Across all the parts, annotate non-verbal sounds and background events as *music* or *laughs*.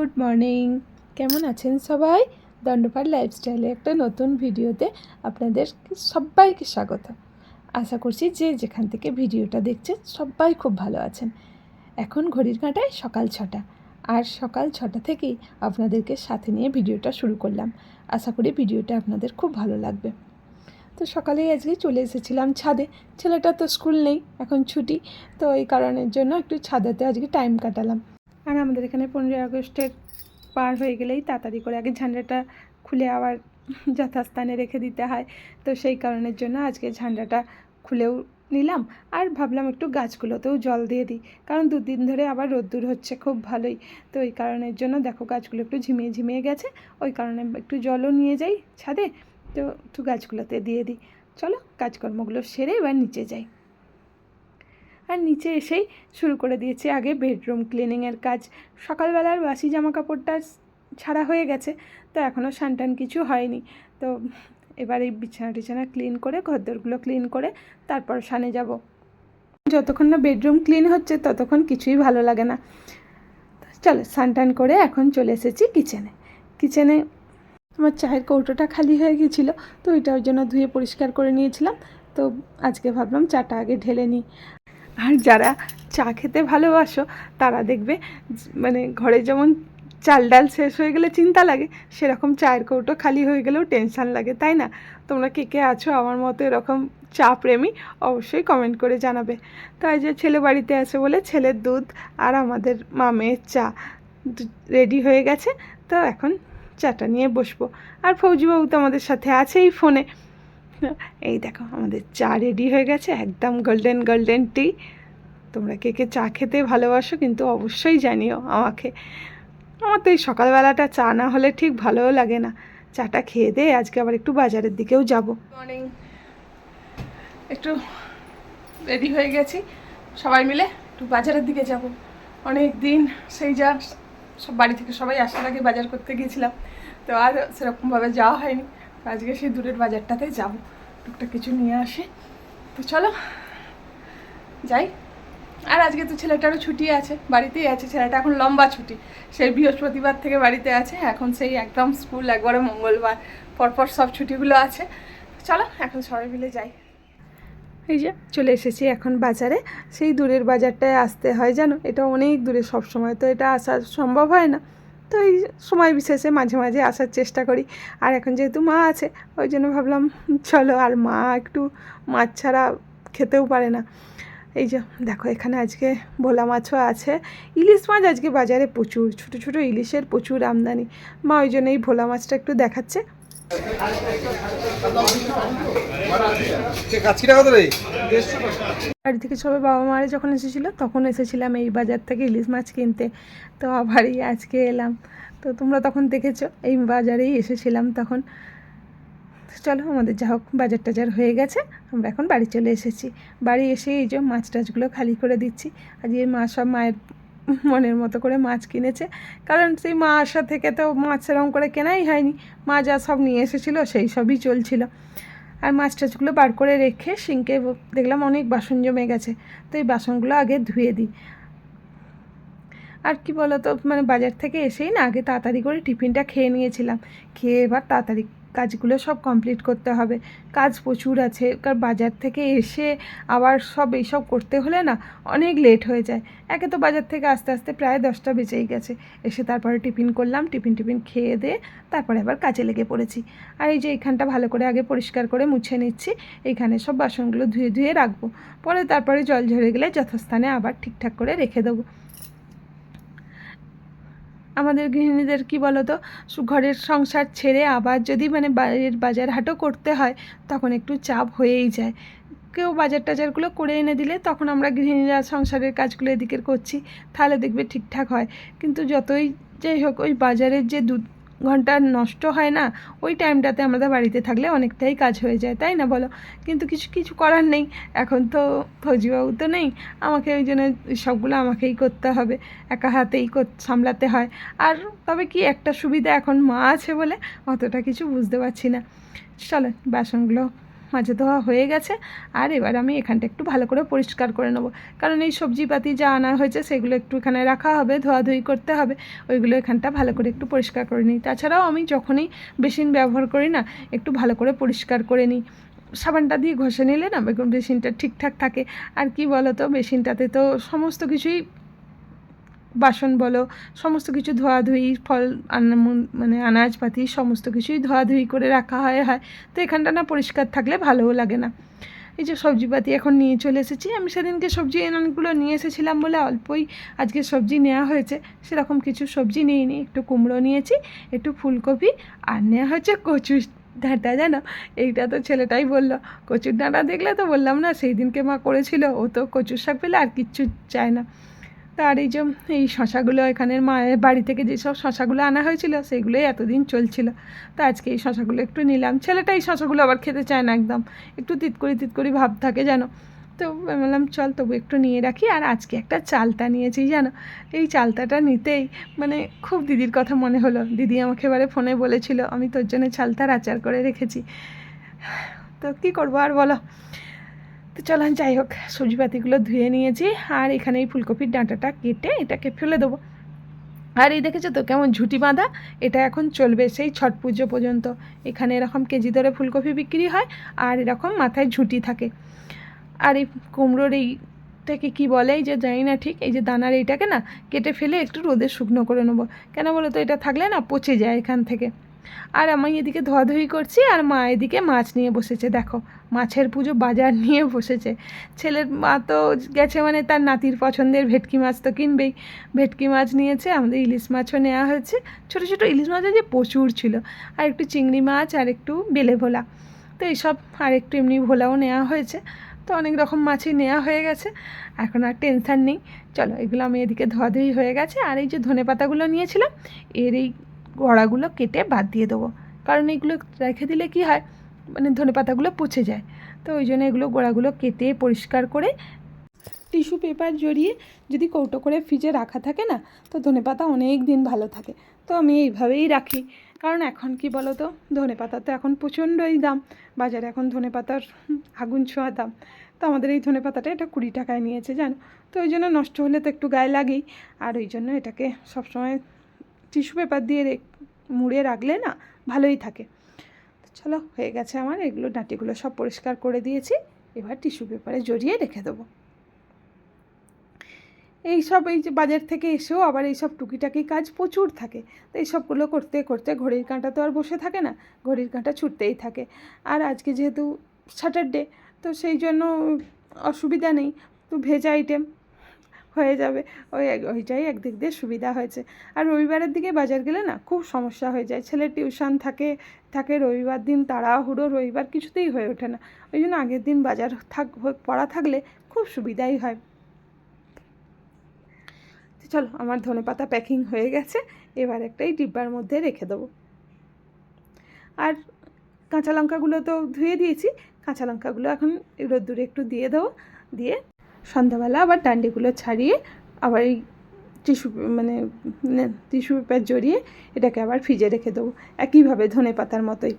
Good morning. কেমন আছেন সবাই? দণ্ডপাট লাইফস্টাইলে একটা নতুন ভিডিওতে আপনাদের সবাইকে স্বাগত। আশা করছি যে যেখান থেকে ভিডিওটা দেখছেন সবাই খুব ভালো আছেন। এখন ঘড়ির কাঁটায় সকাল ছটা। আর সকাল ছটা থেকেই আপনাদেরকে সাথে নিয়ে ভিডিওটা শুরু করলাম। আশা করি ভিডিওটা আপনাদের খুব ভালো লাগবে। তো সকালেই আজকে চলে এসেছিলাম ছাদে। ছেলেটা তো স্কুল নেই, এখন ছুটি। তো এই কারণের জন্য একটু ছাদেতে আজকে টাইম কাটালাম। আর আমাদের এখানে পনেরোই আগস্টের পার হয়ে গেলেই তাড়াতাড়ি করে আগে ঝান্ডাটা খুলে আবার *laughs* যথাস্থানে রেখে দিতে হয়। তো সেই কারণের জন্য আজকে ঝান্ডাটা খুলেও নিলাম আর ভাবলাম একটু গাছগুলোতেও জল দিয়ে দিই। কারণ দুদিন ধরে আবার রোদ্দুর হচ্ছে খুব ভালোই। তো ওই কারণের জন্য দেখো গাছগুলো একটু ঝিমিয়ে ঝিমিয়ে গেছে। ওই কারণে একটু জলও নিয়ে যাই ছাদে। তো একটু গাছগুলোতে দিয়ে দিই। চলো কাজকর্মগুলো সেরে এবার নিচে যাই। আর নিচে এসেই শুরু করে দিয়েছি আগে বেডরুম ক্লিনিংয়ের কাজ। সকালবেলার বাসি জামা কাপড়টা ছাড়া হয়ে গেছে, তো এখনও সানটান কিছু হয়নি। তো এবার এই বিছানা টিছানা ক্লিন করে, ঘরদোরগুলো ক্লিন করে তারপর সানে যাব। যতক্ষণ না বেডরুম ক্লিন হচ্ছে ততক্ষণ কিছুই ভালো লাগে না। চলো সানটান করে এখন চলে এসেছি কিচেনে। কিচেনে আমার চায়ের কৌটোটা খালি হয়ে গিয়েছিল, তো ওইটা ওই জন্য ধুয়ে পরিষ্কার করে নিয়েছিলাম। তো আজকে ভাবলাম চাটা আগে ঢেলে নিই। আর যারা চা খেতে ভালোবাসো, তারা দেখবে মানে ঘরে যেমন চাল ডাল শেষ হয়ে গেলে চিন্তা লাগে, সেরকম চায়ের কৌটো খালি হয়ে গেলেও টেনশান লাগে, তাই না? তোমরা কে কে আছো আমার মতো এরকম চা প্রেমী, অবশ্যই কমেন্ট করে জানাবে। তাই যে ছেলে বাড়িতে আছে বলে ছেলের দুধ আর আমাদের মামের চা রেডি হয়ে গেছে, তো এখন চাটা নিয়ে বসবো। আর ফৌজিবাবু তো আমাদের সাথে আছেই ফোনে। এই দেখো, আমাদের চা রেডি হয়ে গেছে, একদম গোল্ডেন গোল্ডেন টি তোমরা কে কে চা খেতে ভালোবাসো কিন্তু অবশ্যই জানিও আমাকে। আমার তো এই সকালবেলাটা চা না হলে ঠিক ভালোও লাগে না। চাটা খেয়ে দে আজকে আবার একটু বাজারের দিকেও যাব। মর্নিং একটু রেডি হয়ে গেছি। সবাই মিলে একটু বাজারের দিকে যাব। অনেক দিন সেই যা, সব বাড়ি থেকে সবাই আসার আগে বাজার করতে গিয়েছিলাম। তো আর সেরকমভাবে যাওয়া হয়নি। আজকে সেই দূরের বাজারটাতে যাব। টুকটাক কিছু নিয়ে আসে। তো চলো, যাই। আর আজকে তো ছেলেটারও ছুটি আছে, বাড়িতেই আছে। ছেলেটা এখন লম্বা ছুটি। সেই বৃহস্পতিবার থেকে বাড়িতে আছে। এখন সেই একদম স্কুল, একবারে মঙ্গলবার। পরপর সব ছুটিগুলো আছে। চলো, এখন সবাই মিলে যাই। এই যে, চলে এসেছি এখন বাজারে। সেই দূরের বাজারটায় আসতে হয় জানো? এটা অনেক দূরে সব সময় তো এটা আসা সম্ভব হয় না। তো এই সময় বিশেষে মাঝে মাঝে আসার চেষ্টা করি। আর এখন যেহেতু মা আছে, ওই জন্য ভাবলাম, চলো আর মা একটু মাছ ছাড়া খেতেও পারে না। এই যে, দেখো এখানে আজকে ভোলা মাছও আছে। ইলিশ মাছ আজকে বাজারে প্রচুর, ছোট ছোট ইলিশের প্রচুর আমদানি। মা ওই জন্য এই ভোলা মাছটা একটু দেখাচ্ছে। বাড়ি থেকে সবাই বাবা মারা যখন এসেছিল, তখন এসেছিলাম এই বাজার থেকে ইলিশ মাছ কিনতে। তো আবারই আজকে এলাম। তো তোমরা তখন দেখেছ, এই বাজারেই এসেছিলাম তখন। চলো আমাদের যা হোক, বাজার টাজার হয়ে গেছে, আমরা এখন বাড়ি চলে এসেছি। বাড়ি এসে এই যে মাছ টাছগুলো খালি করে দিচ্ছি। আজকে মা সব মায়ের মনের মতো করে মাছ কিনেছে। কারণ সেই মা আসা থেকে তো মাছ সেরকম করে কেনাই হয়নি। মা যা সব নিয়ে এসেছিল সেই সবই চলছিল। আর মাছ টাছগুলো বার করে রেখে সিঙ্কে দেখলাম অনেক বাসন জমে গেছে। তো এই বাসনগুলো আগে ধুয়ে দিই। আর কি বলতো মানে বাজার থেকে এসেই না আগে তাড়াতাড়ি করে টিফিনটা খেয়ে নিয়েছিলাম। খেয়ে এবার তাড়াতাড়ি কাজগুলো সব কমপ্লিট করতে হবে। কাজ প্রচুর আছে, কারণ বাজার থেকে এসে আবার সব এইসব করতে হলে না অনেক লেট হয়ে যায়। একে তো বাজার থেকে আস্তে আস্তে প্রায় দশটা বেজেই গেছে। এসে তারপরে টিফিন করলাম, টিফিন টিফিন খেয়ে দিয়ে তারপরে আবার কাজে লেগে পড়েছি। আর এই যে এইখানটা ভালো করে আগে পরিষ্কার করে মুছে নিচ্ছি, এইখানে সব বাসনগুলো ধুয়ে ধুয়ে রাখব। পরে তারপরে জল ঝরে গেলে যথাস্থানে আবার ঠিকঠাক করে রেখে দেবো। আমাদের গৃহিণীদের কি বলো তো ঘরের সংসার ছেড়ে আবার যদি মানে বাইরের বাজার হাটও করতে হয়, তখন একটু চাপ হয়েই যায়। কেউ বাজার টাজারগুলো করে এনে দিলে তখন আমরা গৃহিণীরা সংসারের কাজগুলো এদিকের করছি, তাহলে দেখবে ঠিকঠাক হয়। কিন্তু যতই যাই হোক, ওই বাজারের যে দু ঘণ্টা নষ্ট হয় না, ওই টাইমটাতে আমাদের বাড়িতে থাকলে অনেকটাই কাজ হয়ে যায়, তাই না বলো? কিন্তু কিছু কিছু করার নেই, এখন তো ফৌজিবাবু তো নেই, আমাকে ওই জন্য সবগুলো আমাকেই করতে হবে, একা হাতেই সামলাতে হয়। আর তবে কি একটা সুবিধা এখন মা আছে বলে অতটা কিছু বুঝতে পারছি না। চলো, বাসনগুলো মাঝে ধোয়া হয়ে গেছে, আর এবার আমি এখানটা একটু ভালো করে পরিষ্কার করে নেব। কারণ এই সবজিপাতি যা আনা হয়েছে সেগুলো একটু এখানে রাখা হবে, ধোয়াধুয়ি করতে হবে, ওইগুলো এখানটা ভালো করে একটু পরিষ্কার করে নিই। তাছাড়াও আমি যখনই বেসিন ব্যবহার করি না, একটু ভালো করে পরিষ্কার করে নিই। সাবানটা দিয়ে ঘষে নিলে না, বেগুন বেসিনটা ঠিকঠাক থাকে। আর কি বলো তো বেসিনটাতে তো সমস্ত কিছুই বাসন বলো, সমস্ত কিছু ধোয়াধুয়ি, ফল মানে আনাজপাতি সমস্ত কিছুই ধোয়াধুয়ি করে রাখা হয় হয়। তো এখানটা না পরিষ্কার থাকলে ভালোও লাগে না। এই যে সবজিপাতি এখন নিয়ে চলে এসেছি। আমি সেদিনকে সবজি অনেকগুলো নিয়ে এসেছিলাম বলে অল্পই আজকে সবজি নেওয়া হয়েছে। সেরকম কিছু সবজি নিইনি, একটু কুমড়ো নিয়েছি, একটু ফুলকপি, আর নেওয়া হয়েছে কচু ডাঁটা, জানো? এইটা তো ছেলেটাই বলল। কচুর ডাঁটা দেখলে তো বললাম না, সেই দিনকে মা করেছিল, ও তো কচুর শাক পেলে আর কিচ্ছু চায় না। তার এই যে, এই শশাগুলো এখানের মায়ের বাড়ি থেকে যেসব শশাগুলো আনা হয়েছিল, সেগুলোই এতদিন চলছিল। তো আজকে এই শশাগুলো একটু নিলাম। ছেলেটা এই শশাগুলো আবার খেতে চায় না একদম। একটু তিতকরি তিতকরি ভাব থাকে, জানো? তো বললাম, চল তবু একটু নিয়ে রাখি। আর আজকে একটা চালতা নিয়েছি, জানো? এই চালতাটা নিতেই মানে খুব দিদির কথা মনে হলো। দিদি আমাকে এবারে ফোনে বলেছিল, আমি তোর জন্য চালতার আচার করে রেখেছি। তো কী করব আর বলো? তো চলেন, যাই হোক, সবজিপাতিগুলো ধুয়ে নিয়েছি, আর এখানে এই ফুলকপির ডাঁটাটা কেটে এটাকে ফেলে দেবো। আর এই দেখেছ তো কেমন ঝুটি বাঁধা? এটা এখন চলবে সেই ছট পুজো পর্যন্ত। এখানে এরকম কেজি দরে ফুলকপি বিক্রি হয়, আর এরকম মাথায় ঝুঁটি থাকে। আর এই কুমড়োর এইটাকে কী বলে? এই যে জানি না ঠিক, এই যে দানার এইটাকে না, কেটে ফেলে একটু রোদে শুকনো করে নেব। কেন বলো তো, এটা থাকলে না পচে যায় এখান থেকে। আর আমি এদিকে ধোয়াধুয়ি করছি আর মা এদিকে মাছ নিয়ে বসেছে, দেখো। মাছের পুজো বাজার *laughs* নিয়ে বসেছে। ছেলের মা তো গেছে মানে তার নাতির পছন্দের ভেটকি মাছ তো কিনবেই। ভেটকি মাছ নিয়েছে, আমাদের ইলিশ মাছও নেওয়া হয়েছে। ছোটো ছোটো ইলিশ মাছ যে প্রচুর ছিল, আর একটু চিংড়ি মাছ আর একটু বেলে ভোলা। তো এইসব আর একটু এমনি ভোলাও নেওয়া হয়েছে। তো অনেক রকম মাছই নেওয়া হয়ে গেছে। এখন আর টেনশান নেই। চলো এগুলো আমি এদিকে ধোয়াধুয়ি হয়ে গেছে। আর এই যে ধনে পাতাগুলো নিয়েছিলাম, এর এই গোড়াগুলো কেটে বাদ দিয়ে দেবো। কারণ এগুলো রেখে দিলে কি হয়? মানে ধনে পাতাগুলো পচে যায়। তো ওই জন্য এগুলো গোড়াগুলো কেটে পরিষ্কার করে টিস্যু পেপার জড়িয়ে যদি কৌটো করে ফ্রিজে রাখা থাকে না, তো ধনে পাতা অনেক দিন ভালো থাকে। তো আমি এইভাবেই রাখি। কারণ এখন কি বলো তো? ধনে পাতা তো এখন প্রচণ্ডই দাম। বাজারে এখন ধনে পাতার আগুন ছোঁয়া দাম। তো আমাদের এই ধনে পাতাটা এটা কুড়ি টাকায় নিয়েছে, জানো? তো ওই জন্য নষ্ট হলে তো একটু গায়ে লাগেই। আর ওই জন্য এটাকে সবসময় টিস্যু পেপার দিয়ে মুড়ে রাখলে না ভালোই থাকে। চলো, হয়ে গেছে আমার, এগুলো ডাঁটিগুলো সব পরিষ্কার করে দিয়েছি। এবার টিস্যু পেপারে জড়িয়ে রেখে দেবো। এই সব, এই যে বাজার থেকে এসেও আবার এই সব টুকিটাকি কাজ প্রচুর থাকে। তো এই সবগুলো করতে করতে ঘড়ির কাঁটা তো আর বসে থাকে না, ঘড়ির কাঁটা ছুটতেই থাকে। আর আজকে যেহেতু স্যাটারডে তো সেই জন্য অসুবিধা নেই। তো ভেজা আইটেম হয়ে যাবে। ওই ওইটাই একদিক দিয়ে সুবিধা হয়েছে। আর রবিবারের দিকে বাজার গেলে না খুব সমস্যা হয়ে যায়। ছেলের টিউশন থাকে থাকে রবিবার দিন, তাড়াহুড়ো রবিবার কিছুতেই হয়ে ওঠে না। ওই জন্য আগের দিন বাজার থাক, পড়া থাকলে খুব সুবিধাই হয়। চলো, আমার ধনে পাতা প্যাকিং হয়ে গেছে। এবার একটাই ডিব্বার মধ্যে রেখে দেবো। আর কাঁচা লঙ্কাগুলো তো ধুয়ে দিয়েছি। কাঁচা লঙ্কাগুলো এখন রোদ্দুরে একটু দিয়ে দেবো। দিয়ে সন্ধ্যাবেলা আবার ডান্ডিগুলো ছাড়িয়ে আবার এই টিস্যু মানে টিস্যু পেপার জড়িয়ে এটাকে আবার ফ্রিজে রেখে দেবো। একইভাবে ধনে পাতার মতোই।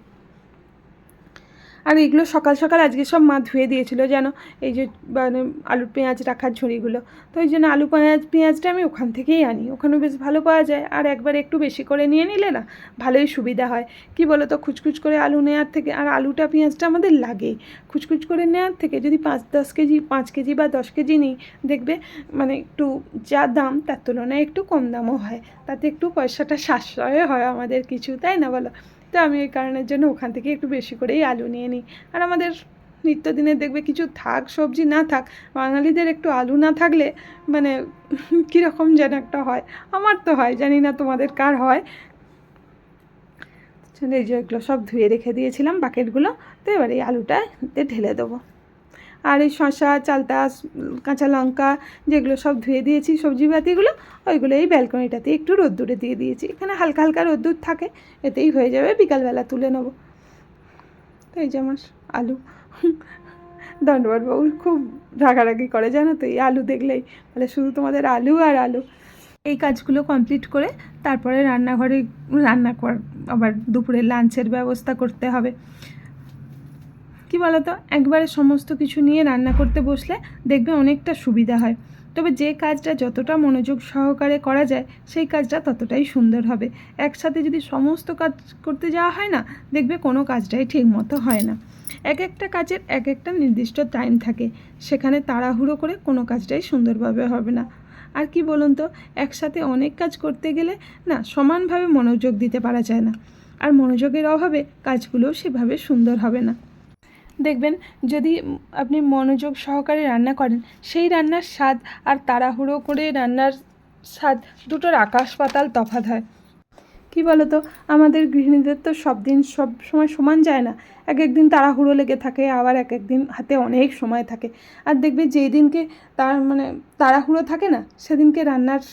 আর এগুলো সকাল সকাল আজকে সব মা ধুয়ে দিয়েছিল যেন এই যে মানে আলু পেঁয়াজ রাখার ঝুড়িগুলো। তো ওই জন্য আলু পেঁয়াজ, পেঁয়াজটা আমি ওখান থেকেই আনি। ওখানেও বেশ ভালো পাওয়া যায়। আর একবার একটু বেশি করে নিয়ে নিলে না ভালোই সুবিধা হয়। কি বলো তো খুচখুচ করে আলু নেওয়ার থেকে, আর আলুটা, পেঁয়াজটা আমাদের লাগেই। খুচখুচ করে নেওয়ার থেকে যদি পাঁচ, দশ কেজি, পাঁচ কেজি বা দশ কেজি নিই, দেখবে মানে একটু যা দাম তার তুলনায় একটু কম দামও হয়। তাতে একটু পয়সাটা সাশ্রয় হয় আমাদের কিছু, তাই না বলো? তো আমি এই কারণের জন্য ওখান থেকে একটু বেশি করেই আলু নিয়ে নিই। আর আমাদের নিত্যদিনে দেখবে কিছু থাক, সবজি না থাক, বাঙালিদের একটু আলু না থাকলে মানে *laughs* কীরকম যেন একটা হয়। আমার তো হয়, জানি না তোমাদের কার হয়। এই যে এগুলো সব ধুয়ে রেখে দিয়েছিলাম বাকেটগুলো, তো এবার এই আলুটা ঢেলে দেবো। আর এই শসা, চালতা কাঁচা লঙ্কা যেগুলো সব ধুয়ে দিয়েছি, সবজি পাতিগুলো ওইগুলো এই ব্যালকনিটাতে একটু রোদ্দুরে দিয়ে দিয়েছি। এখানে হালকা হালকা রোদ্দুর থাকে, এতেই হয়ে যাবে, বিকালবেলা তুলে নেব। তো এই যে আমার আলু। *laughs* দণ্ডবাট বাবু খুব রাগারাগি করে, জানো তো, এই আলু দেখলেই। বলে, শুধু তোমাদের আলু আর আলু। এই কাজগুলো কমপ্লিট করে তারপরে রান্নাঘরে রান্না কর, আবার দুপুরে লাঞ্চের ব্যবস্থা করতে হবে। কি বলতো? একবারে সমস্ত কিছু নিয়ে রান্না করতে বসলে দেখবে অনেকটা সুবিধা হয়। তবে যে কাজটা যতটা মনোযোগ সহকারে করা যায়, সেই কাজটা ততটাই সুন্দর হবে। একসাথে যদি সমস্ত কাজ করতে যাওয়া হয় না, দেখবে কোনো কাজটাই ঠিক মতো হয় না। এক একটা কাজের এক একটা নির্দিষ্ট টাইম থাকে। সেখানে তাড়াহুড়ো করে কোনো কাজটাই সুন্দরভাবে হবে না। আর কি বলুন তো, একসাথে অনেক কাজ করতে গেলে না, সমানভাবে মনোযোগ দিতে পারা যায় না। আর মনোযোগের অভাবে কাজগুলোও সেভাবে সুন্দর হবে না। দেখবেন যদি আপনি মনোযোগ সহকারে রান্না করেন, সেই রান্নার স্বাদ আর তাড়াহুড়ো করে রান্নার স্বাদ দুটোর আকাশ পাতাল তফাৎ হয়। কী বলো তো আমাদের গৃহিণীদের তো সব দিন সব সময় সমান যায় না। এক একদিন তাড়াহুড়ো লেগে থাকে, আবার এক একদিন হাতে অনেক সময় থাকে। আর দেখবে যেই দিনকে তার মানে তাড়াহুড়ো থাকে না, সেদিনকে রান্নার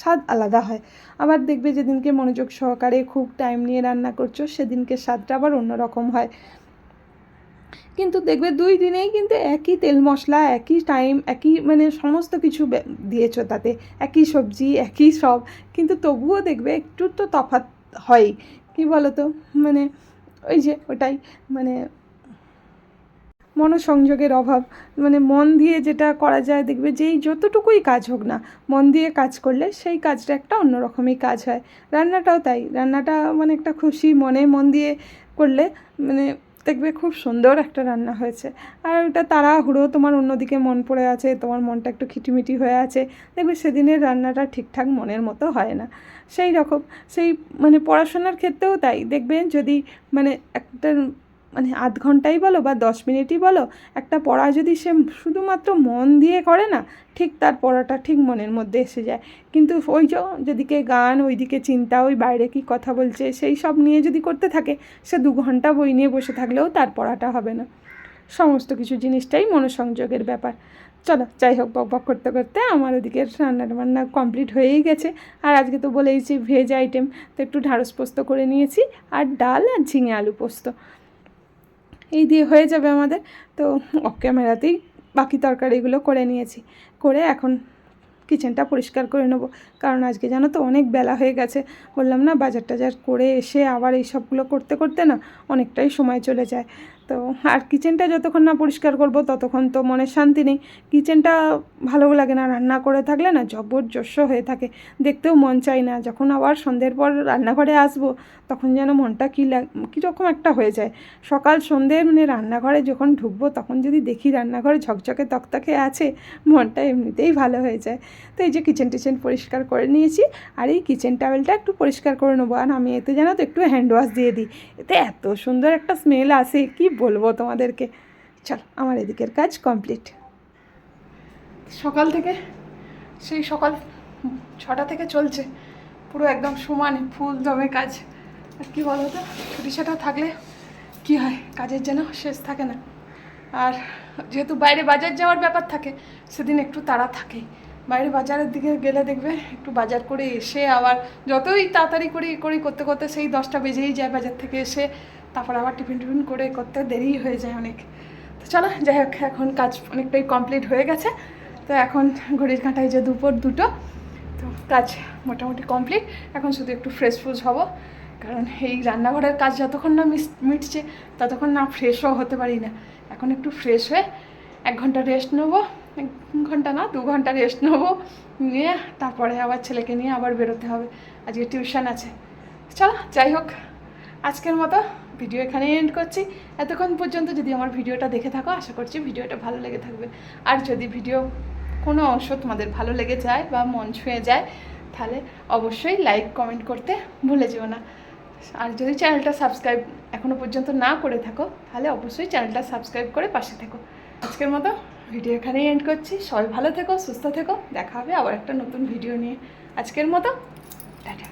স্বাদ আলাদা হয়। আবার দেখবে যেদিনকে মনোযোগ সহকারে খুব টাইম নিয়ে রান্না করছ, সেদিনকে স্বাদটা আবার অন্যরকম হয়। কিন্তু দেখবে দুই দিনেই কিন্তু একই তেল মশলা, একই টাইম একই মানে সমস্ত কিছু দিয়েছ তাতে। একই সবজি, একই সব। কিন্তু তবুও দেখবে একটু তো তফাৎ হয় কি বলো তো মানে ওই যে ওটাই মানে মনোসংযোগের অভাব। মানে মন দিয়ে যেটা করা যায় দেখবে যেই যতটুকুই কাজ হোক না, মন দিয়ে কাজ করলে সেই কাজটা একটা অন্যরকমই কাজ হয়। রান্নাটাও তাই। রান্নাটা মানে একটা খুশি মনে, মন দিয়ে করলে মানে দেখবে খুব সুন্দর একটা রান্না হয়েছে। আর ওটা তাড়াহুড়ো, তোমার অন্যদিকে মন পড়ে আছে, তোমার মনটা একটু খিটিমিটি হয়ে আছে, দেখবে সেদিনের রান্নাটা ঠিকঠাক মনের মতো হয় না। সেই রকম, সেই মানে পড়াশোনার ক্ষেত্রেও তাই, দেখবেন যদি মানে একটা মানে আধ ঘন্টাই বলো বা দশ মিনিটই বলো, একটা পড়া যদি সে শুধুমাত্র মন দিয়ে করে না, ঠিক তার পড়াটা ঠিক মনের মধ্যে এসে যায়। কিন্তু ওই যেদিকে গান, ওইদিকে চিন্তা, ওই বাইরে কি কথা বলছে, সেই সব নিয়ে যদি করতে থাকে, সে দু ঘণ্টা বই নিয়ে বসে থাকলেও তার পড়াটা হবে না। সমস্ত কিছু জিনিসটাই মনোসংযোগের ব্যাপার। চলো, যাই হোক বক বক করতে করতে আমার ওদিকে রান্না বান্না কমপ্লিট হয়েই গেছে। আর আজকে তো বলেইছি ভেজ আইটেম, তো একটু ঢ্যাঁড়স পোস্ত করে নিয়েছি, আর ডাল আর ঝিঙে আলু পোস্ত। এই দিয়ে হয়ে যাবে আমাদের। তো অফ ক্যামেরাতেই বাকি তরকারিগুলো করে নিয়েছি। করে এখন কিচেনটা পরিষ্কার করে নেব। কারণ আজকে জানো তো অনেক বেলা হয়ে গেছে। বললাম না বাজার টাজার করে এসে আবার এই সবগুলো করতে করতে না অনেকটাই সময় চলে যায়। তো আর কিচেনটা যতক্ষণ না পরিষ্কার করব, ততক্ষণ তো মনের শান্তি নেই। কিচেনটা ভালো লাগে না, রান্না করে থাকলে না জবরদস্য হয়ে থাকে। দেখতেও মন চায় না, যখন আবার সন্ধ্যের পর রান্নাঘরে আসব, তখন যেন মনটা কী লাগ কীরকম একটা হয়ে যায়। সকাল সন্ধ্যে মানে রান্নাঘরে যখন ঢুকবো, তখন যদি দেখি রান্নাঘরে ঝকঝকে তকতকে আছে, মনটা এমনিতেই ভালো হয়ে যায়। তো এই যে কিচেন টিচেন পরিষ্কার করে নিয়েছি, আর এই কিচেন টাওয়েলটা একটু পরিষ্কার করে নেব। আর আমি এতে জানো তো একটু হ্যান্ড ওয়াশ দিয়ে দিই। এতে এত সুন্দর একটা স্মেল আসে, কি বলব তোমাদেরকে। চল, আমার এদিকের কাজ কমপ্লিট সকাল থেকে, সেই সকাল ছটা থেকে চলছে। পুরো একদম সমান ফুল দমে কাজ। আর কী বলো তো ছুটি ছাটা থাকলে কী হয়? কাজের যেন শেষ থাকে না। আর যেহেতু বাইরে বাজার যাওয়ার ব্যাপার থাকে, সেদিন একটু তাড়া থাকেই বাইরে বাজারের দিকে গেলে দেখবে, একটু বাজার করে এসে আবার যতই তাড়াতাড়ি করি করি করতে করতে সেই দশটা বেজেই যায় বাজার থেকে এসে। তারপর আবার টিফিন টিফিন করে করতে দেরি হয়ে যায় অনেক। তো চলো, যাই হোক, এখন কাজ অনেকটাই কমপ্লিট হয়ে গেছে। তো এখন ঘড়ির কাঁটায় যে দুপুর দুটো, তো কাজ মোটামুটি কমপ্লিট এখন শুধু একটু ফ্রেশ ফ্রুশ হব, কারণ এই রান্নাঘরের কাজ যতক্ষণ না মিস মিটছে, ততক্ষণ না ফ্রেশও হতে পারি না। এখন একটু ফ্রেশ হয়ে এক ঘণ্টা রেস্ট নেব, এক ঘণ্টা না, দু ঘণ্টা রেস্ট নেব, নিয়ে তারপরে আবার ছেলেকে নিয়ে আবার বেরোতে হবে। আজকে টিউশন আছে। চলো, যাই হোক, আজকের মতো ভিডিও এখানেই এন্ড করছি। এতক্ষণ পর্যন্ত যদি আমার ভিডিওটা দেখে থাকো, আশা করছি ভিডিওটা ভালো লেগে থাকবে। আর যদি ভিডিও কোনো অংশ তোমাদের ভালো লেগে যায় বা মন ছুঁয়ে যায়, তাহলে অবশ্যই লাইক কমেন্ট করতে ভুলে যেও না। আর যদি চ্যানেলটা সাবস্ক্রাইব এখনও পর্যন্ত না করে থাকো, তাহলে অবশ্যই চ্যানেলটা সাবস্ক্রাইব করে পাশে থেকো। আজকের মতো ভিডিও এখানেই এন্ড করছি। সবাই ভালো থেকো, সুস্থ থেকো। দেখা হবে আবার একটা নতুন ভিডিও নিয়ে। আজকের মতো, টাটা।